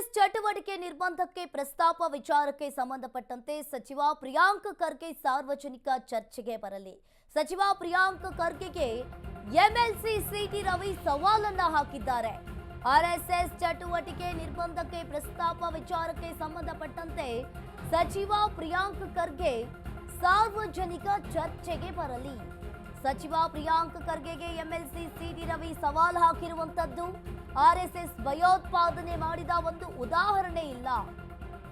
RSS ಚಟುವಟಿಕೆ ನಿರ್ಬಂಧಕ್ಕೆ ಪ್ರಸ್ತಾಪ ವಿಚಾರಕ್ಕೆ ಸಂಬಂಧಪಟ್ಟಂತೆ ಸಚಿವ ಪ್ರಿಯಾಂಕ್ ಖರ್ಗೆ ಸಾರ್ವಜನಿಕ ಚರ್ಚೆಗೆ ಬರಲಿ. ಸಚಿವ ಪ್ರಿಯಾಂಕ್ ಖರ್ಗೆಗೆ ಎಂಎಲ್ಸಿ ಸಿಟಿ ರವಿ ಸವಾಲನ್ನ ಹಾಕಿದ್ದಾರೆ. ಆರ್ಎಸ್ಎಸ್ ಚಟುವಟಿಕೆ ನಿರ್ಬಂಧಕ್ಕೆ ಪ್ರಸ್ತಾಪ ವಿಚಾರಕ್ಕೆ ಸಂಬಂಧಪಟ್ಟಂತೆ ಸಚಿವ ಪ್ರಿಯಾಂಕ್ ಖರ್ಗೆ ಸಾರ್ವಜನಿಕ ಚರ್ಚೆಗೆ ಬರಲಿ. ಸಚಿವ ಪ್ರಿಯಾಂಕ್ ಖರ್ಗೆಗೆ ಎಂಎಲ್ಸಿ ಸಿಟಿ ರವಿ ಸವಾಲು ಹಾಕಿರುವಂತದ್ದು ಆರ್ಎಸ್ಎಸ್ ಭಯೋತ್ಪಾದನೆ ಮಾಡಿದ ಒಂದು ಉದಾಹರಣೆ ಇಲ್ಲ.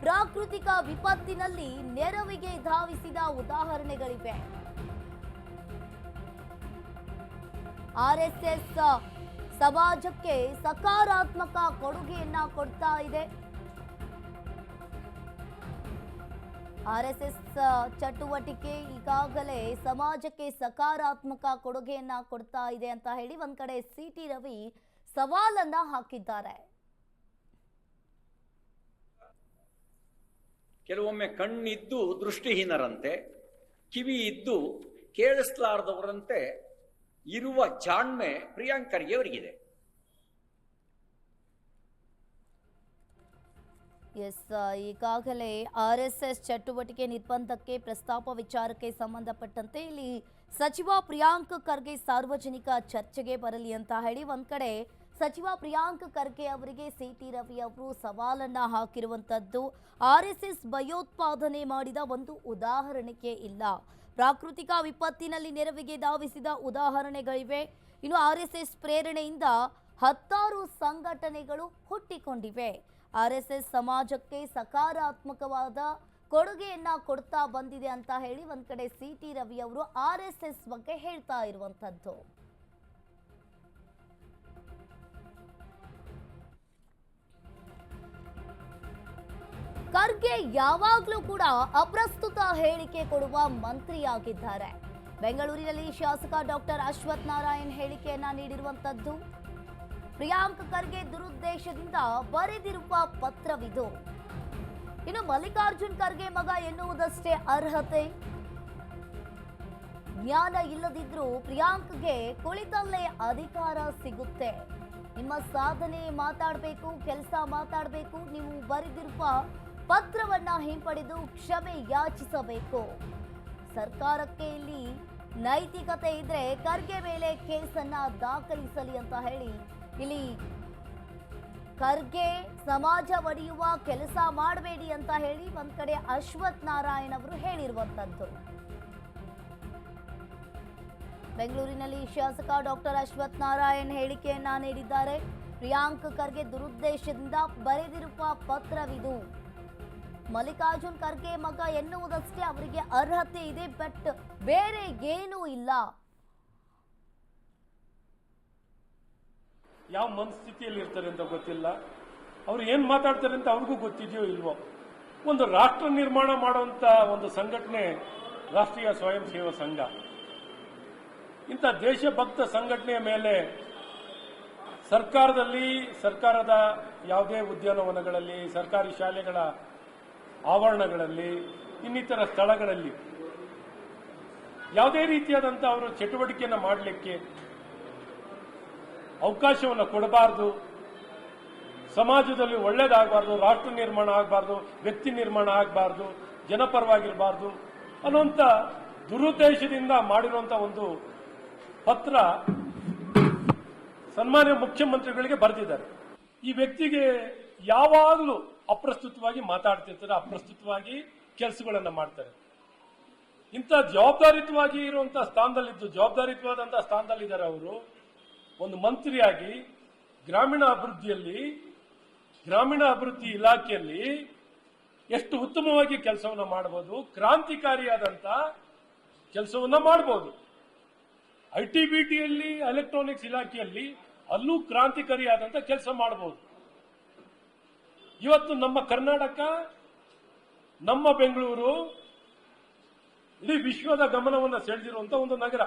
ಪ್ರಾಕೃತಿಕ ವಿಪತ್ತಿನಲ್ಲಿ ನೆರವಿಗೆ ಧಾವಿಸಿದ ಉದಾಹರಣೆಗಳಿವೆ. ಆರ್ಎಸ್ಎಸ್ ಸಮಾಜಕ್ಕೆ ಸಕಾರಾತ್ಮಕ ಕೊಡುಗೆಯನ್ನ ಕೊಡ್ತಾ ಇದೆ. ಆರ್ಎಸ್ಎಸ್ ಚಟುವಟಿಕೆ ಈಗಾಗಲೇ ಸಮಾಜಕ್ಕೆ ಸಕಾರಾತ್ಮಕ ಕೊಡುಗೆಯನ್ನ ಕೊಡ್ತಾ ಇದೆ ಅಂತ ಹೇಳಿ ಒಂದ್ ಕಡೆ ಸಿಟಿ ರವಿ ಸವಾಲನ್ನ ಹಾಕಿದ್ದಾರೆ. ಕೆಲವೊಮ್ಮೆ ಕಣ್ಣಿದ್ದು ದೃಷ್ಟಿಹೀನರಂತೆ ಕಿವಿ ಇದ್ದು ಕೇಳಿಸ್ಲಾರದವರಂತೆ ಇರುವ ಜಾಣ್ಮೆ ಪ್ರಿಯಾಂಕ್ ಖರ್ಗೆ ಅವರಿಗಿದೆ ಎಸ್ ಈಗಾಗಲೇ ಆರ್ ಎಸ್ ಎಸ್ ಚಟುವಟಿಕೆ ನಿರ್ಬಂಧಕ್ಕೆ ಪ್ರಸ್ತಾಪ ವಿಚಾರಕ್ಕೆ ಸಂಬಂಧಪಟ್ಟಂತೆ ಇಲ್ಲಿ ಸಚಿವ ಪ್ರಿಯಾಂಕ್ ಖರ್ಗೆ ಸಾರ್ವಜನಿಕ ಚರ್ಚೆಗೆ ಬರಲಿ ಅಂತ ಹೇಳಿ ಒಂದ್ ಕಡೆ ಸಚಿವ ಪ್ರಿಯಾಂಕ್ ಖರ್ಗೆ ಅವರಿಗೆ ಸಿ ಟಿ ರವಿ ಅವರು ಸವಾಲನ್ನ ಹಾಕಿರುವಂತದ್ದು ಆರ್ ಎಸ್ ಎಸ್ ಭಯೋತ್ಪಾದನೆ ಮಾಡಿದ ಒಂದು ಉದಾಹರಣೆಗೆ ಇಲ್ಲ. ಪ್ರಾಕೃತಿಕ ವಿಪತ್ತಿನಲ್ಲಿ ನೆರವಿಗೆ ಧಾವಿಸಿದ ಉದಾಹರಣೆಗಳಿವೆ. ಇನ್ನು ಆರ್ ಎಸ್ ಎಸ್ ಪ್ರೇರಣೆಯಿಂದ ಹತ್ತಾರು ಸಂಘಟನೆಗಳು ಹುಟ್ಟಿಕೊಂಡಿವೆ. ಆರ್ಎಸ್ಎಸ್ ಸಮಾಜಕ್ಕೆ ಸಕಾರಾತ್ಮಕವಾದ ಕೊಡುಗೆಯನ್ನ ಕೊಡ್ತಾ ಬಂದಿದೆ ಅಂತ ಹೇಳಿ ಒಂದ್ ಕಡೆ ಸಿ ಟಿ ರವಿ ಅವರು ಆರ್ ಎಸ್ ಎಸ್ ಬಗ್ಗೆ ಹೇಳ್ತಾ ಇರುವಂತದ್ದು. ಖರ್ಗೆ ಯಾವಾಗಲೂ ಕೂಡ ಅಪ್ರಸ್ತುತ ಹೇಳಿಕೆ ಕೊಡುವ ಮಂತ್ರಿಯಾಗಿದ್ದಾರೆ. ಬೆಂಗಳೂರಿನಲ್ಲಿ ಶಾಸಕ ಡಾಕ್ಟರ್ ಅಶ್ವಥ್ ನಾರಾಯಣ್ ಹೇಳಿಕೆಯನ್ನ ನೀಡಿರುವಂತದ್ದು, ಪ್ರಿಯಾಂಕ್ ಖರ್ಗೆ ದುರುದ್ದೇಶದಿಂದ ಬರೆದಿರುವ ಪತ್ರವಿದು. ಇನ್ನು ಮಲ್ಲಿಕಾರ್ಜುನ್ ಖರ್ಗೆ ಮಗ ಎನ್ನುವುದಷ್ಟೇ ಅರ್ಹತೆ? ಜ್ಞಾನ ಇಲ್ಲದಿದ್ರೂ ಪ್ರಿಯಾಂಕ್ಗೆ ಕುಳಿತಲ್ಲೇ ಅಧಿಕಾರ ಸಿಗುತ್ತೆ. ನಿಮ್ಮ ಸಾಧನೆ ಮಾತಾಡಬೇಕು, ಕೆಲಸ ಮಾತಾಡಬೇಕು, ನೀವು ಬರೆದಿರುವ ಪತ್ರವನ್ನ ಹಿಂಪಡೆದು ಕ್ಷಮೆ ಯಾಚಿಸಬೇಕು. ಸರ್ಕಾರಕ್ಕೆ ಇಲ್ಲಿ ನೈತಿಕತೆ ಇದ್ರೆ ಖರ್ಗೆ ಮೇಲೆ ಕೇಸನ್ನ ದಾಖಲಿಸಲಿ ಅಂತ ಹೇಳಿ ಇಲ್ಲಿ ಖರ್ಗೆ ಸಮಾಜ ಒಡೆಯುವ ಕೆಲಸ ಮಾಡಬೇಡಿ ಅಂತ ಹೇಳಿ ಒಂದ್ ಕಡೆ ಅಶ್ವಥ್ ನಾರಾಯಣ್ ಅವರು ಹೇಳಿರುವಂತದ್ದು. ಬೆಂಗಳೂರಿನಲ್ಲಿ ಶಾಸಕ ಡಾಕ್ಟರ್ ಅಶ್ವಥ್ ನಾರಾಯಣ್ ಹೇಳಿಕೆಯನ್ನ ನೀಡಿದ್ದಾರೆ. ಪ್ರಿಯಾಂಕ್ ಖರ್ಗೆ ದುರುದ್ದೇಶದಿಂದ ಬರೆದಿರುವ ಪತ್ರವಿದು. ಮಲ್ಲಿಕಾರ್ಜುನ್ ಖರ್ಗೆ ಮಗ ಎನ್ನುವುದಷ್ಟೇ ಅವರಿಗೆ ಅರ್ಹತೆ ಇದೆ, ಬಟ್ ಬೇರೆ ಏನೂ ಇಲ್ಲ. ಯಾವ ಮನಸ್ಥಿತಿಯಲ್ಲಿ ಇರ್ತಾರೆ ಅಂತ ಗೊತ್ತಿಲ್ಲ. ಅವ್ರು ಏನು ಮಾತಾಡ್ತಾರೆ ಅಂತ ಅವ್ರಿಗೂ ಗೊತ್ತಿದೆಯೋ ಇಲ್ವೋ? ಒಂದು ರಾಷ್ಟ್ರ ನಿರ್ಮಾಣ ಮಾಡುವಂತ ಒಂದು ಸಂಘಟನೆ ರಾಷ್ಟ್ರೀಯ ಸ್ವಯಂ ಸೇವಾ ಸಂಘ. ಇಂಥ ದೇಶಭಕ್ತ ಸಂಘಟನೆಯ ಮೇಲೆ ಸರ್ಕಾರದಲ್ಲಿ, ಸರ್ಕಾರದ ಯಾವುದೇ ಉದ್ಯಾನವನಗಳಲ್ಲಿ, ಸರ್ಕಾರಿ ಶಾಲೆಗಳ ಆವರಣಗಳಲ್ಲಿ, ಇನ್ನಿತರ ಸ್ಥಳಗಳಲ್ಲಿ. ಯಾವುದೇ ರೀತಿಯಾದಂಥ ಅವರು ಚಟುವಟಿಕೆಯನ್ನು ಮಾಡಲಿಕ್ಕೆ ಅವಕಾಶವನ್ನು ಕೊಡಬಾರದು. ಸಮಾಜದಲ್ಲಿ ಒಳ್ಳೇದಾಗಬಾರ್ದು, ರಾಷ್ಟ್ರ ನಿರ್ಮಾಣ ಆಗಬಾರ್ದು, ವ್ಯಕ್ತಿ ನಿರ್ಮಾಣ ಆಗಬಾರ್ದು ಜನಪರವಾಗಿರಬಾರ್ದು ಅನ್ನುವಂಥ ದುರುದ್ದೇಶದಿಂದ ಮಾಡಿರುವಂಥ ಒಂದು ಪತ್ರ ಸನ್ಮಾನ್ಯ ಮುಖ್ಯಮಂತ್ರಿಗಳಿಗೆ ಬರೆದಿದ್ದಾರೆ. ಈ ವ್ಯಕ್ತಿಗೆ ಯಾವಾಗಲೂ ಅಪ್ರಸ್ತುತವಾಗಿ ಮಾತಾಡ್ತಿರ್ತಾರೆ, ಅಪ್ರಸ್ತುತವಾಗಿ ಕೆಲಸಗಳನ್ನು ಮಾಡ್ತಾರೆ. ಇಂಥ ಜವಾಬ್ದಾರಿತವಾಗಿ ಇರುವಂತಹ ಸ್ಥಾನದಲ್ಲಿದ್ದು ಜವಾಬ್ದಾರಿತವಾದಂತಹ ಸ್ಥಾನದಲ್ಲಿದ್ದಾರೆ ಅವರು. ಒಂದು ಮಂತ್ರಿಯಾಗಿ ಗ್ರಾಮೀಣ ಅಭಿವೃದ್ಧಿಯಲ್ಲಿ ಗ್ರಾಮೀಣ ಅಭಿವೃದ್ಧಿ ಇಲಾಖೆಯಲ್ಲಿ ಎಷ್ಟು ಉತ್ತಮವಾಗಿ ಕೆಲಸವನ್ನ ಮಾಡಬಹುದು ಕ್ರಾಂತಿಕಾರಿಯಾದಂತ ಕೆಲಸವನ್ನ ಮಾಡಬಹುದು ಐ ಟಿ ಎಲೆಕ್ಟ್ರಾನಿಕ್ಸ್ ಇಲಾಖೆಯಲ್ಲಿ ಅಲ್ಲೂ ಕ್ರಾಂತಿಕಾರಿಯಾದಂತ ಕೆಲಸ ಮಾಡಬಹುದು ಇವತ್ತು ನಮ್ಮ ಕರ್ನಾಟಕ, ನಮ್ಮ ಬೆಂಗಳೂರು, ಇಡೀ ವಿಶ್ವದ ಗಮನವನ್ನು ಸೆಳೆದಿರುವಂತ ಒಂದು ನಗರ.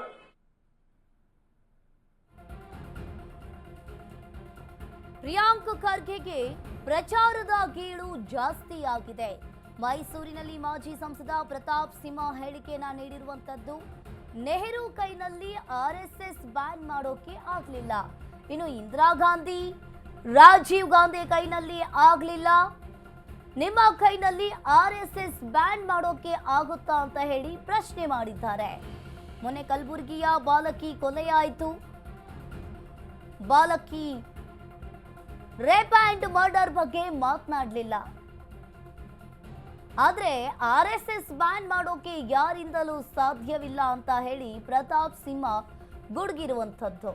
ಪ್ರಿಯಾಂಕ್ ಖರ್ಗೆಗೆ ಪ್ರಚಾರದ ಗೀಳು ಜಾಸ್ತಿಯಾಗಿದೆ. ಮೈಸೂರಿನಲ್ಲಿ ಮಾಜಿ ಸಂಸದ ಪ್ರತಾಪ್ ಸಿಂಹ ಹೇಳಿಕೆಯನ್ನ ನೀಡಿರುವಂತದ್ದು, ನೆಹರು ಕೈನಲ್ಲಿ ಆರ್ಎಸ್ಎಸ್ ಬ್ಯಾನ್ ಮಾಡೋಕೆ ಆಗ್ಲಿಲ್ಲ. ಇನ್ನು ಇಂದಿರಾ ಗಾಂಧಿ ರಾಜೀವ್ ಗಾಂಧಿ ಕೈನಲ್ಲಿ ಆಗಲಿಲ್ಲ. ನಿಮ್ಮ ಕೈನಲ್ಲಿ ಆರ್ ಎಸ್ ಎಸ್ ಬ್ಯಾನ್ ಮಾಡೋಕೆ ಆಗುತ್ತಾ ಅಂತ ಹೇಳಿ ಪ್ರಶ್ನೆ ಮಾಡಿದ್ದಾರೆ. ಮೊನ್ನೆ ಕಲಬುರಗಿಯ ಬಾಲಕಿ ಕೊಲೆಯಾಯಿತು. ಬಾಲಕಿ ರೇಪ್ ಆ್ಯಂಡ್ ಮರ್ಡರ್ ಬಗ್ಗೆ ಮಾತನಾಡಲಿಲ್ಲ. ಆದ್ರೆ ಆರ್ ಎಸ್ ಎಸ್ ಬ್ಯಾನ್ ಮಾಡೋಕೆ ಯಾರಿಂದಲೂ ಸಾಧ್ಯವಿಲ್ಲ ಅಂತ ಹೇಳಿ ಪ್ರತಾಪ್ ಸಿಂಹ ಗುಡುಗಿರುವಂಥದ್ದು.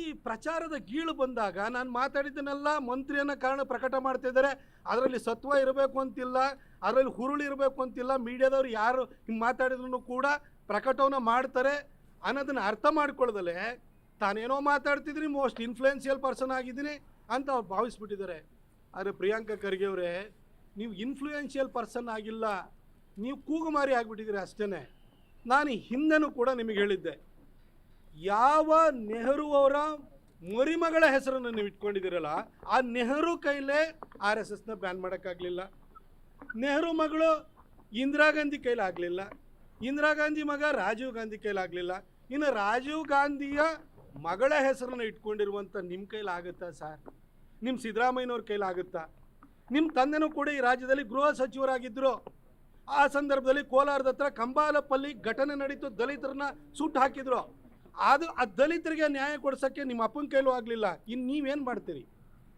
ಈ ಪ್ರಚಾರದ ಗೀಳು ಬಂದಾಗ ನಾನು ಮಾತಾಡಿದ್ದನ್ನೆಲ್ಲ ಮಂತ್ರಿಯನ್ನ ಕಾರಣ ಪ್ರಕಟ ಮಾಡ್ತಿದ್ದಾರೆ ಅದರಲ್ಲಿ ಸತ್ವ ಇರಬೇಕು ಅಂತಿಲ್ಲ, ಅದರಲ್ಲಿ ಹುರುಳು ಇರಬೇಕು ಅಂತಿಲ್ಲ, ಮೀಡಿಯಾದವ್ರು ಯಾರು ಹಿಂಗೆ ಮಾತಾಡಿದ್ರು ಕೂಡ ಪ್ರಕಟವನ್ನು ಮಾಡ್ತಾರೆ ಅನ್ನೋದನ್ನು ಅರ್ಥ ಮಾಡ್ಕೊಳ್ಳದಲೆ ತಾನೇನೋ ಮಾತಾಡ್ತಿದ್ರಿ ಮೋಸ್ಟ್ ಇನ್ಫ್ಲುಯೆನ್ಷಿಯಲ್ ಪರ್ಸನ್ ಆಗಿದ್ದೀನಿ ಅಂತ ಅವ್ರು ಭಾವಿಸ್ಬಿಟ್ಟಿದ್ದಾರೆ. ಆದರೆ ಪ್ರಿಯಾಂಕಾ ಖರ್ಗೆ ಅವರೇ, ನೀವು ಇನ್ಫ್ಲೂಯೆನ್ಷಿಯಲ್ ಪರ್ಸನ್ ಆಗಿಲ್ಲ, ನೀವು ಕೂಗುಮಾರಿ ಆಗಿಬಿಟ್ಟಿದ್ದೀರಿ ಅಷ್ಟೇ ನಾನು ಹಿಂದೆನೂ ಕೂಡ ನಿಮಗೆ ಹೇಳಿದ್ದೆ. ಯಾವ ನೆಹರು ಅವರ ಮರಿಮಗಳ ಹೆಸರನ್ನು ನೀವು ಇಟ್ಕೊಂಡಿದ್ದೀರಲ್ಲ, ಆ ನೆಹರು ಕೈಲೇ ಆರ್ ಎಸ್ ಎಸ್ನ ಬ್ಯಾನ್ ಮಾಡೋಕ್ಕಾಗಲಿಲ್ಲ. ನೆಹರು ಮಗಳು ಇಂದಿರಾ ಗಾಂಧಿ ಕೈಲಾಗಲಿಲ್ಲ ಇಂದಿರಾ ಗಾಂಧಿ ಮಗ ರಾಜೀವ್ ಗಾಂಧಿ ಕೈಲಾಗಲಿಲ್ಲ ಇನ್ನು ರಾಜೀವ್ ಗಾಂಧಿಯ ಮಗಳ ಹೆಸರನ್ನು ಇಟ್ಕೊಂಡಿರುವಂಥ ನಿಮ್ಮ ಕೈಲಾಗುತ್ತಾ ಸರ್? ನಿಮ್ಮ ಸಿದ್ದರಾಮಯ್ಯನವ್ರ ಕೈಲಾಗುತ್ತಾ ನಿಮ್ಮ ತಂದೆನೂ ಕೂಡ ಈ ರಾಜ್ಯದಲ್ಲಿ ಗೃಹ ಸಚಿವರಾಗಿದ್ದರು. ಆ ಸಂದರ್ಭದಲ್ಲಿ ಕೋಲಾರದ ಹತ್ರ ಕಂಬಾಲಪಲ್ಲಿ ಘಟನೆ ನಡೀತು, ದಲಿತರನ್ನ ಸುಟ್ಟು ಹಾಕಿದ್ರು. ಅದು ಆ ದಲಿತರಿಗೆ ನ್ಯಾಯ ಕೊಡ್ಸೋಕ್ಕೆ ನಿಮ್ಮ ಅಪ್ಪನ ಕೈಲೂ ಆಗಲಿಲ್ಲ. ಇನ್ನು ನೀವೇನು ಮಾಡ್ತೀರಿ?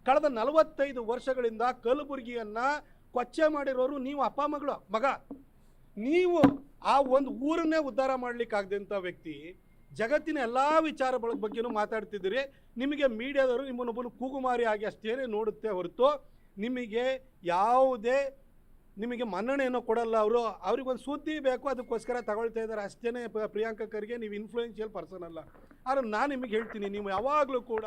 ಕಳೆದ ನಲವತ್ತೈದು ವರ್ಷಗಳಿಂದ ಕಲಬುರಗಿಯನ್ನು ಕೊಚ್ಚೆ ಮಾಡಿರೋರು ನೀವು ಅಪ್ಪ, ಮಗಳು, ಮಗ. ನೀವು ಆ ಒಂದು ಊರನ್ನೇ ಉದ್ಧಾರ ಮಾಡಲಿಕ್ಕಾಗದಂಥ ವ್ಯಕ್ತಿ, ಜಗತ್ತಿನ ಎಲ್ಲ ವಿಚಾರಗಳ ಬಗ್ಗೆನೂ ಮಾತಾಡ್ತಿದ್ದೀರಿ. ನಿಮಗೆ ಮೀಡಿಯಾದವರು ನಿಮ್ಮನ್ನೊಬ್ಬನು ಕೂಗುಮಾರಿ ಆಗಿ ಅಷ್ಟೇನೆ ನೋಡುತ್ತೆ ಹೊರತು ನಿಮಗೆ ಯಾವುದೇ ನಿಮಗೆ ಮನ್ನಣೆಯನ್ನು ಕೊಡಲ್ಲ ಅವರು. ಅವ್ರಿಗೊಂದು ಸುದ್ದಿ ಬೇಕು, ಅದಕ್ಕೋಸ್ಕರ ತಗೊಳ್ತಾ ಇದ್ದಾರೆ. ಅಷ್ಟೇ ಪ್ರಿಯಾಂಕ ಖರ್ಗೆ ನೀವು ಇನ್ಫ್ಲೂಯೆನ್ಷಿಯಲ್ ಪರ್ಸನ್ ಅಲ್ಲ. ಆದರೆ ನಾನು ನಿಮಗೆ ಹೇಳ್ತೀನಿ, ನೀವು ಯಾವಾಗಲೂ ಕೂಡ